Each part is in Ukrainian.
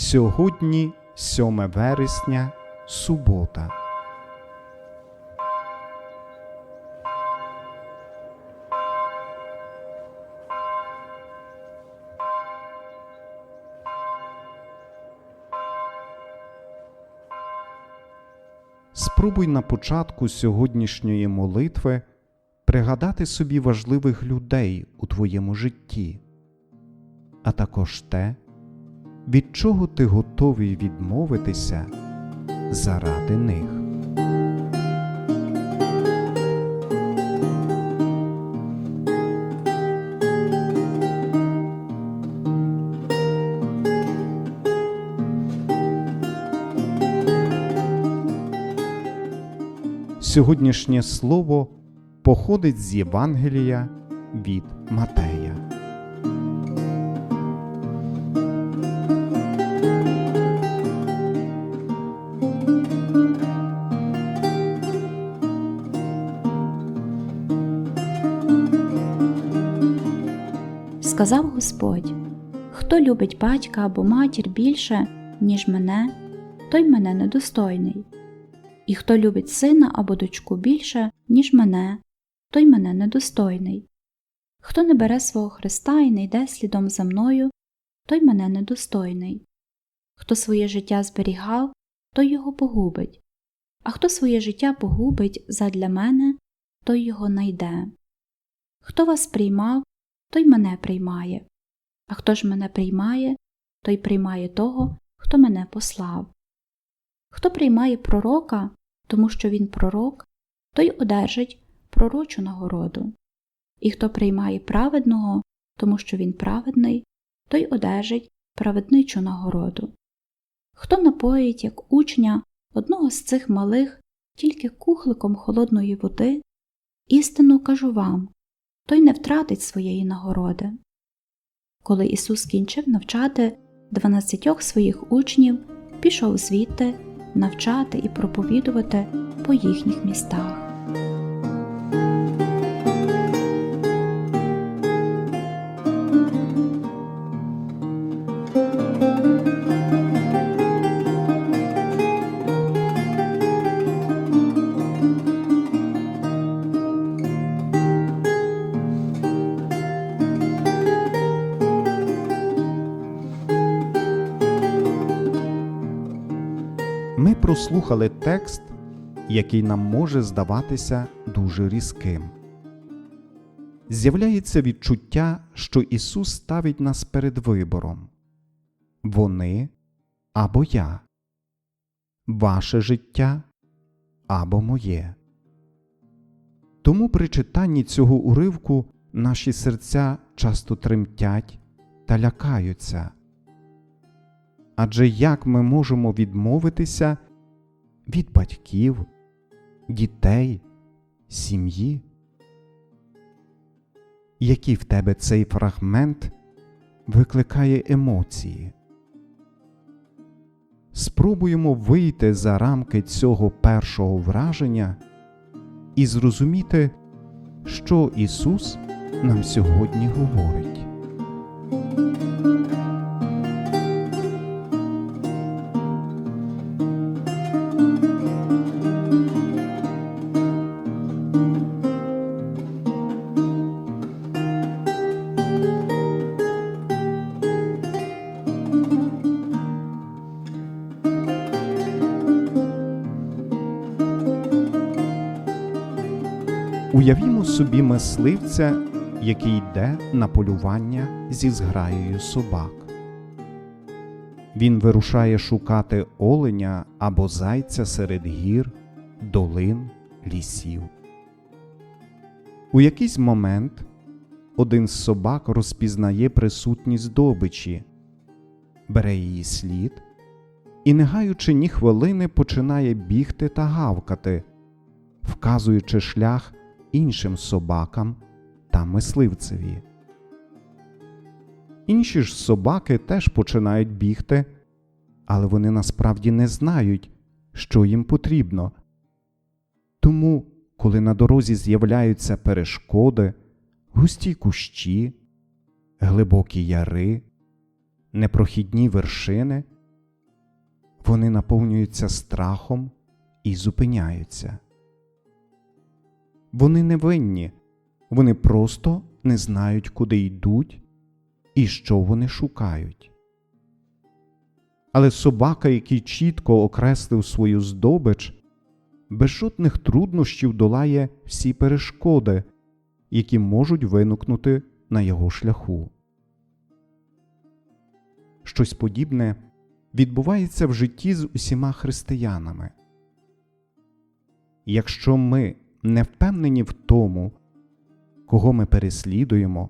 Сьогодні 7 вересня, субота. Спробуй на початку сьогоднішньої молитви пригадати собі важливих людей у твоєму житті, а також те, від чого ти готовий відмовитися заради них. Сьогоднішнє слово походить з Євангелія від Матея. Сказав Господь: Хто любить батька або матір більше, ніж мене, той мене недостойний. І хто любить сина або дочку більше, ніж мене, той мене недостойний. Хто не бере свого Христа і не йде слідом за мною, той мене недостойний. Хто своє життя зберігав, той його погубить, а хто своє життя погубить задля мене, той його найде. Хто вас приймав, той мене приймає, а хто ж мене приймає, той приймає того, хто мене послав. Хто приймає пророка, тому що він пророк, той одержить пророчу нагороду. І хто приймає праведного, тому що він праведний, той одержить праведничу нагороду. Хто напоїть, як учня, одного з цих малих тільки кухликом холодної води, істину кажу вам, той не втратить своєї нагороди. Коли Ісус кінчив навчати дванадцятьох своїх учнів, пішов звідти навчати і проповідувати по їхніх містах. Прослухали текст, який нам може здаватися дуже різким. З'являється відчуття, що Ісус ставить нас перед вибором вони або я, ваше життя або моє. Тому при читанні цього уривку наші серця часто тремтять та лякаються. Адже як ми можемо відмовитися від батьків, дітей, сім'ї? Які в тебе цей фрагмент викликає емоції? Спробуємо вийти за рамки цього першого враження і зрозуміти, що Ісус нам сьогодні говорить. Уявімо собі мисливця, який йде на полювання зі зграєю собак. Він вирушає шукати оленя або зайця серед гір, долин, лісів. У якийсь момент один з собак розпізнає присутність здобичі, бере її слід і, не гаючи ні хвилини, починає бігти та гавкати, вказуючи шлях іншим собакам та мисливцеві. Інші ж собаки теж починають бігти, але вони насправді не знають, що їм потрібно. Тому, коли на дорозі з'являються перешкоди, густі кущі, глибокі яри, непрохідні вершини, вони наповнюються страхом і зупиняються. Вони не винні, вони просто не знають, куди йдуть і що вони шукають. Але собака, який чітко окреслив свою здобич, без жодних труднощів долає всі перешкоди, які можуть виникнути на його шляху. Щось подібне відбувається в житті з усіма християнами. Якщо ми не впевнені в тому, кого ми переслідуємо,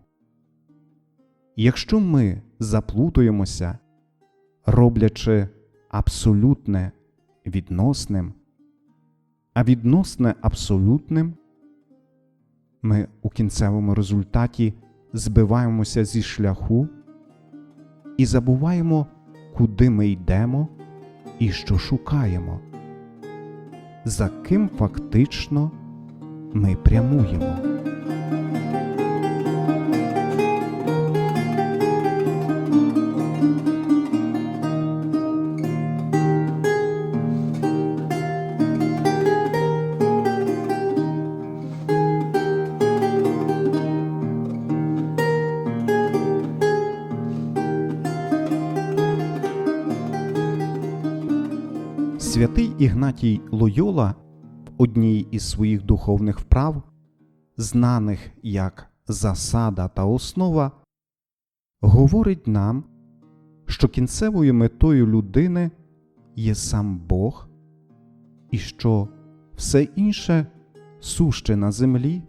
якщо ми заплутуємося, роблячи абсолютне відносним, а відносне абсолютним, ми у кінцевому результаті збиваємося зі шляху і забуваємо, куди ми йдемо і що шукаємо, за ким фактично ми прямуємо. Святий Ігнатій Лойола одній із своїх духовних вправ, знаних як засада та основа, говорить нам, що кінцевою метою людини є сам Бог, і що все інше суще на землі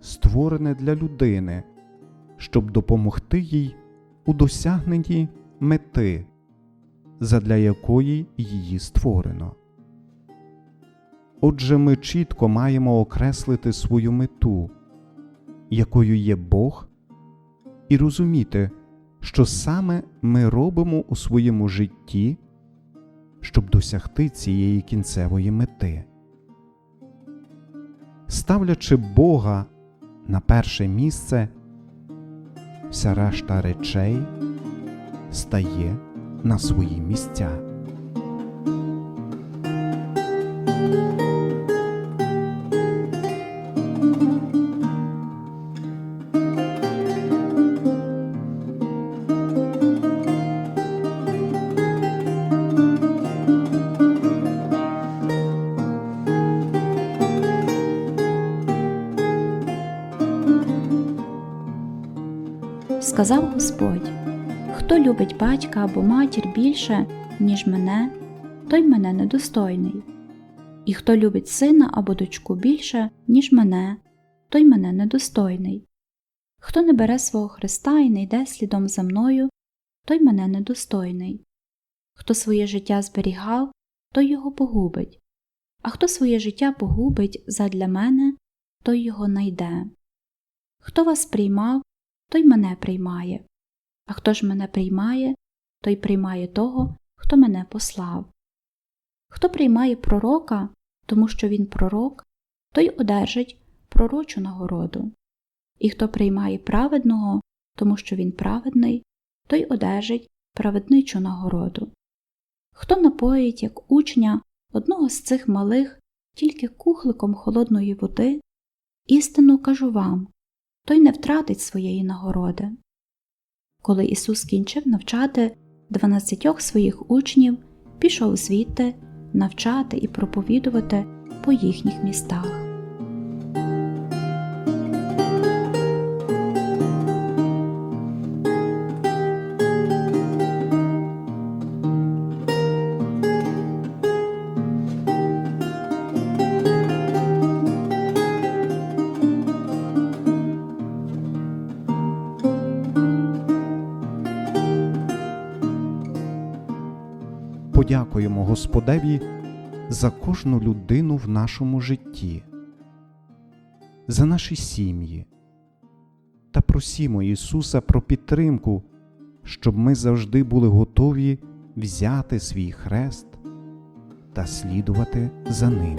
створене для людини, щоб допомогти їй у досягненні мети задля якої її створено. Отже, ми чітко маємо окреслити свою мету, якою є Бог, і розуміти, що саме ми робимо у своєму житті, щоб досягти цієї кінцевої мети. Ставлячи Бога на перше місце, вся решта речей стає на свої місця. Сказав Господь: Хто любить батька або матір більше, ніж мене, той мене недостойний. І хто любить сина або дочку більше, ніж мене, той мене недостойний. Хто не бере свого Христа і не йде слідом за мною, той мене недостойний. Хто своє життя зберігав, той його погубить, а хто своє життя погубить задля мене, той його найде. Хто вас приймав, той мене приймає, а хто ж мене приймає, той приймає того, хто мене послав. Хто приймає пророка, тому що він пророк, той одержить пророчу нагороду. І хто приймає праведного, тому що він праведний, той одержить праведничу нагороду. Хто напоїть, як учня, одного з цих малих тільки кухликом холодної води, істину кажу вам, той не втратить своєї нагороди. Коли Ісус кінчив навчати дванадцятьох своїх учнів, пішов звідти навчати і проповідувати по їхніх містах. Подякуємо Господеві за кожну людину в нашому житті, за наші сім'ї та просімо Ісуса про підтримку, щоб ми завжди були готові взяти свій хрест та слідувати за ним.